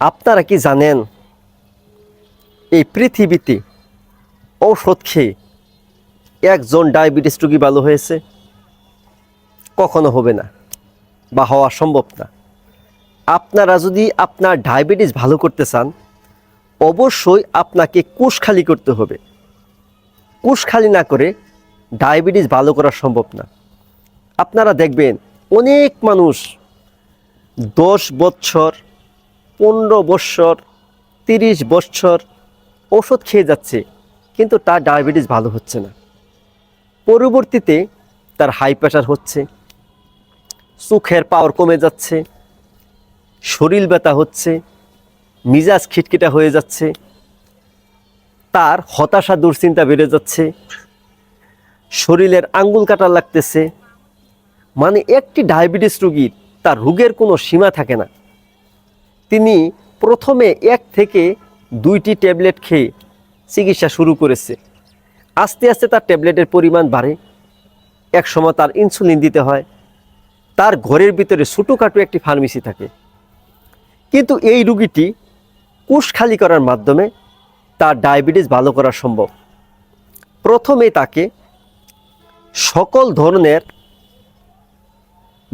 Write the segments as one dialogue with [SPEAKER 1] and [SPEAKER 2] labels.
[SPEAKER 1] আপনারা কি জানেন? এই পৃথিবীতে ঔষধ খেয়ে একজন ডায়াবেটিস রোগী ভালো হয়েছে? কখনো হবে না বা হওয়া সম্ভব না। আপনারা যদি আপনার ডায়াবেটিস ভালো করতে চান, অবশ্যই আপনাকে কোষ খালি করতে হবে। কোষ খালি না করে ডায়াবেটিস ভালো করা সম্ভব না। আপনারা দেখবেন অনেক মানুষ দশ বছর পনেরো বৎসর তিরিশ বৎসর ওষুধ খেয়ে যাচ্ছে, কিন্তু তার ডায়াবেটিস ভালো হচ্ছে না। পরবর্তীতে তার হাই প্রেশার হচ্ছে চোখের পাওয়ার কমে যাচ্ছে, শরীর ব্যথা হচ্ছে, মিজাজ খিটখিটা হয়ে যাচ্ছে, তার হতাশা দুশ্চিন্তা বেড়ে যাচ্ছে, শরীরের আঙ্গুল কাটা লাগতেছে মানে একটি ডায়াবেটিস রোগীর তার রোগের কোনো সীমা থাকে না। তিনি প্রথমে এক থেকে দুইটি ট্যাবলেট খেয়ে চিকিৎসা শুরু করেছে। আস্তে আস্তে তার ট্যাবলেটের পরিমাণ বাড়ে। এক সময় তার ইনসুলিন দিতে হয়। তার ঘরের ভিতরে ছোটোখাটো একটি ফার্মেসি থাকে। কিন্তু এই রুগীটি কোষ খালি করার মাধ্যমে তার ডায়াবেটিস ভালো করা সম্ভব। প্রথমে তাকে সকল ধরনের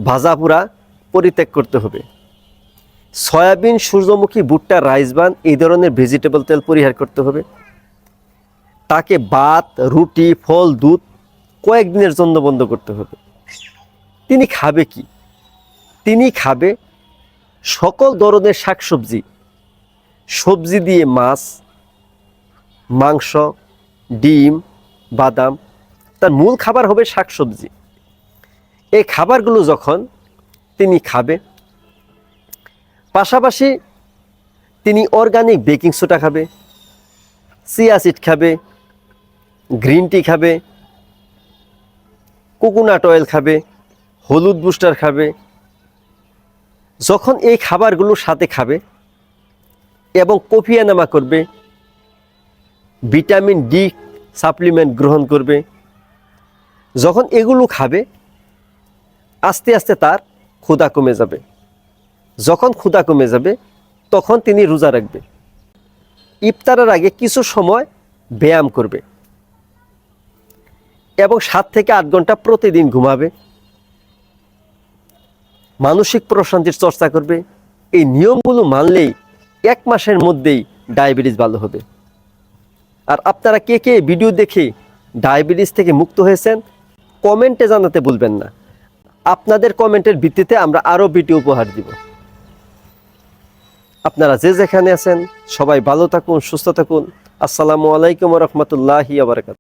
[SPEAKER 1] ভাজাপুরা পরিত্যাগ করতে হবে। সয়াবিন, সূর্যমুখী, ভুট্টা, রাইস বান, এই ধরনের ভেজিটেবল তেল পরিহার করতে হবে। তাকে ভাত, রুটি, ফল, দুধ কয়েকদিনের জন্য বন্ধ করতে হবে। তিনি খাবে কি? তিনি খাবে সকল ধরনের শাকসবজি। সবজি দিয়ে মাছ, মাংস, ডিম, বাদাম, তার মূল খাবার হবে শাকসবজি। এই খাবারগুলো যখন তিনি খাবে পাশাপাশি তিনি অর্গানিক বেকিং সোডা খাবে চিয়া সিড খাবে গ্রিন টি খাবে কোকোনাট অয়েল খাবে, হলুদ বুস্টার খাবে। যখন এই খাবারগুলো সাথে খাবে এবং কফিয়ানামা করবে ভিটামিন ডি সাপ্লিমেন্ট গ্রহণ করবে, যখন এগুলো খাবে, আস্তে আস্তে তার ক্ষুধা কমে যাবে। যখন ক্ষুধা কমে যাবে, তখন তিনি রোজা রাখবে। ইফতারের আগে কিছু সময় ব্যায়াম করবে এবং সাত থেকে আট ঘণ্টা প্রতিদিন ঘুমাবে। মানসিক প্রশান্তির চর্চা করবে। এই নিয়মগুলো মানলেই এক মাসের মধ্যেই ডায়াবেটিস ভালো হবে। আর আপনারা কে কে ভিডিও দেখে ডায়াবেটিস থেকে মুক্ত হয়েছেন, কমেন্টে জানাতে ভুলবেন না। আপনাদের কমেন্টের ভিত্তিতে আমরা আরও ভিডিও উপহার দিব। আপনারা যে যেখানে আছেন সবাই ভালো থাকুন সুস্থ থাকুন। আসসালামু আলাইকুম রহমতুল্লাহি আবরকাত